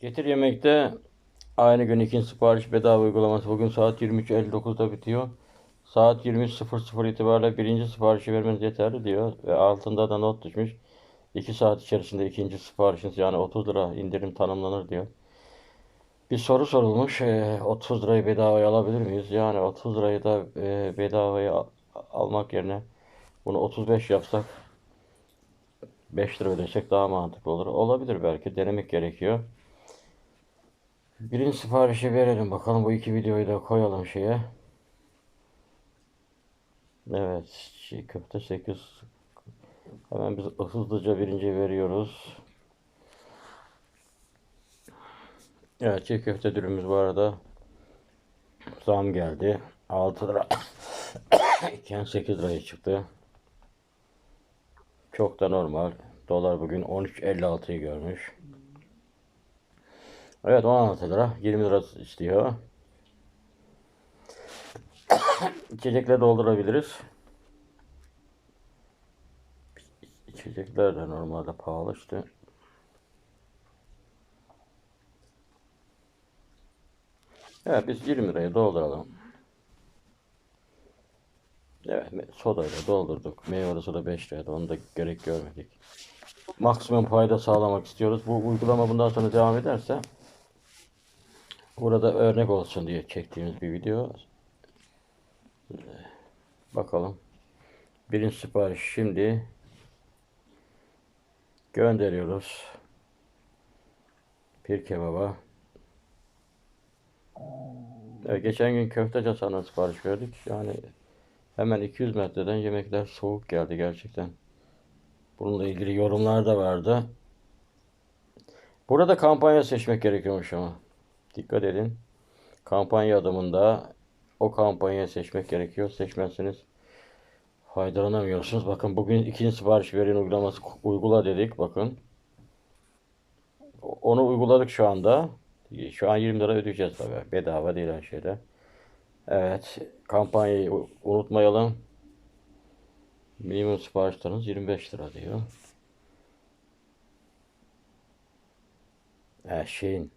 Getir Yemek'te aynı gün ikinci sipariş bedava uygulaması bugün saat 23.59'da bitiyor. Saat 23.00 itibariyle birinci siparişi vermeniz yeterli diyor. Ve altında da not düşmüş. 2 saat içerisinde ikinci siparişiniz yani 30 lira indirim tanımlanır diyor. Bir soru sorulmuş. e, 30 lirayı bedavaya alabilir miyiz? Yani 30 lirayı da e, bedavaya al- almak yerine bunu 35 yapsak 5 lira ödesek daha mantıklı olur. Olabilir belki. Denemek gerekiyor. Birinci siparişi verelim bakalım. Bu iki videoyu da koyalım şeye. Evet. Çiğ köfte 8. Hemen biz hızlıca birinci veriyoruz. Evet çiğ köfte dürümümüz bu arada zam geldi. 6 lira iken 8 liraya çıktı. Çok da normal. Dolar bugün 13.56'yı görmüş. Evet 16 lira. 20 lira istiyor. İçecekler doldurabiliriz. İçecekler de normalde pahalı işte. Evet biz 20 liraya dolduralım. Evet sodayla doldurduk. Meyveli soda 5 liraydı. Onu da gerek görmedik. Maksimum fayda sağlamak istiyoruz. Bu uygulama bundan sonra devam ederse burada örnek olsun diye çektiğimiz bir video. Bakalım. Birinci sipariş şimdi gönderiyoruz. Bir kebaba. Evet, geçen gün köfte casana sipariş verdik. Yani hemen 200 metreden yemekler soğuk geldi gerçekten. Bununla ilgili yorumlar da vardı. Burada kampanya seçmek gerekiyormuş ama. Dikkat edin. Kampanya adımında o kampanyayı seçmek gerekiyor. Seçmezseniz faydalanamıyorsunuz. Bakın bugün ikinci sipariş verin uygulaması uygula dedik. Bakın. Onu uyguladık şu anda. Şu an 20 lira ödeyeceğiz tabii. Bedava değil her şeyde. Evet. Kampanyayı unutmayalım. Minimum siparişleriniz 25 lira diyor. Ee, şeyin.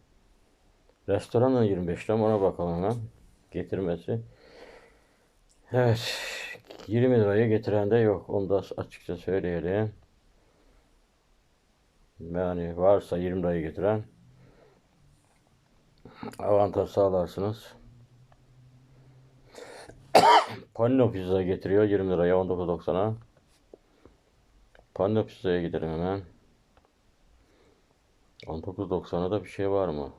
Restoranın 25 lira mı? ona bakalım hemen. Getirmesi. Evet. 20 liraya getiren de yok. Onu da açıkça söyleyelim. Yani varsa 20 liraya getiren avantaj sağlarsınız. Panino pizza getiriyor 20 liraya 19.90'a. Panino pizzaya gidelim hemen. 19.90'a da bir şey var mı?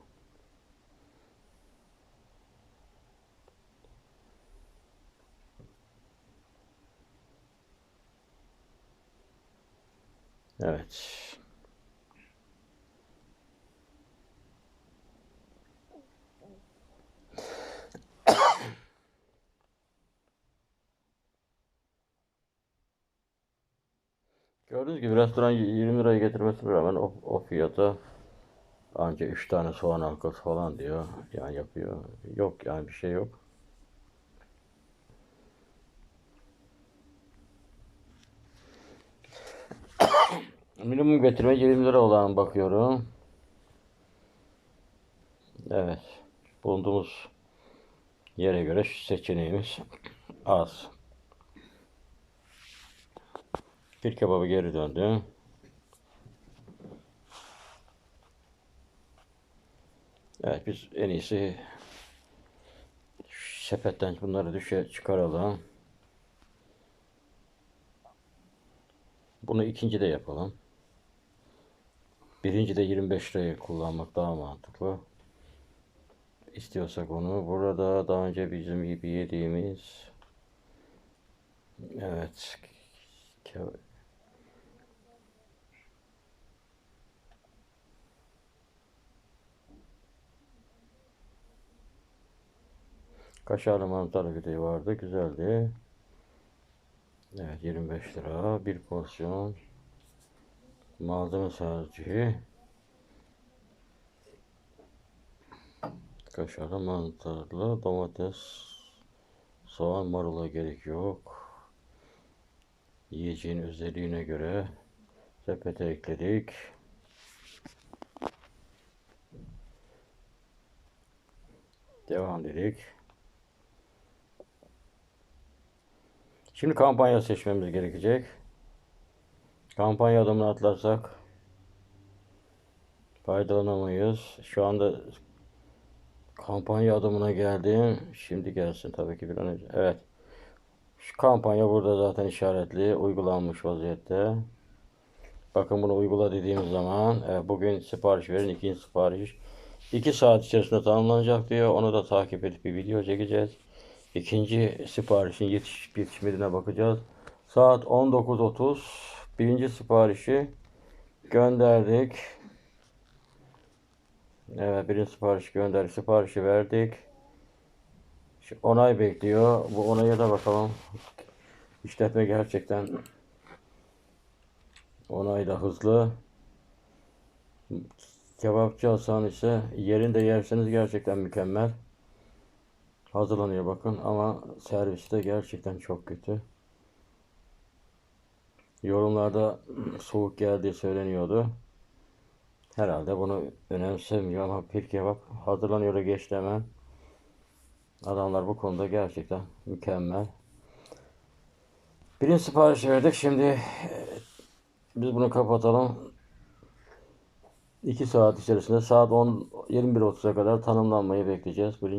Evet. Gördüğünüz gibi restoran 20 liraya getirmesine rağmen o, o fiyata anca 3 tane soğan halkası falan diyor. Yani yapıyor. Yok yani bir şey yok. Minimum getirme 20 lira olan bakıyorum. Evet. Bulunduğumuz yere göre seçeneğimiz az. Bir kebabı geri döndü. Evet biz en iyisi sepetten bunları düşe çıkaralım. Bunu ikinci de yapalım. Birinci de 25 lirayı kullanmak daha mantıklı. İstiyorsak onu. Burada daha önce bizim gibi yediğimiz evet Kaşarlı mantarlı pideyi vardı. Güzeldi. Evet 25 lira. Bir porsiyon. Malzeme sadece. Kaşarlı mantarlı domates, soğan, marula gerek yok. Yiyeceğin özelliğine göre sepete ekledik. Devam dedik. Şimdi kampanya seçmemiz gerekecek. Kampanya adımını atlarsak faydalanamayız. Şu anda kampanya adımına geldim. Şimdi gelsin tabii ki bir an önce. Evet. Şu kampanya burada zaten işaretli. Uygulanmış vaziyette. Bakın bunu uygula dediğimiz zaman evet, bugün sipariş verin. ikinci sipariş 2 saat içerisinde tamamlanacak diyor. Onu da takip edip bir video çekeceğiz. İkinci siparişin yetişip yetişmediğine bakacağız. Saat 19.30 birinci siparişi gönderdik. Evet birinci sipariş gönderdik. Siparişi verdik. Şu onay bekliyor. Bu onaya da bakalım. İşletme gerçekten onayla hızlı. Kebapçı Hasan ise yerinde yerseniz gerçekten mükemmel. Hazırlanıyor bakın ama serviste gerçekten çok kötü. Yorumlarda soğuk geldiği söyleniyordu. Herhalde bunu önemsemiyor ama bir kebap hazırlanıyor da geçti hemen. Adamlar bu konuda gerçekten mükemmel. Birinci sipariş verdik. Şimdi e, biz bunu kapatalım. 2 saat içerisinde saat 10 21.30'a kadar tanımlanmayı bekleyeceğiz. Birinci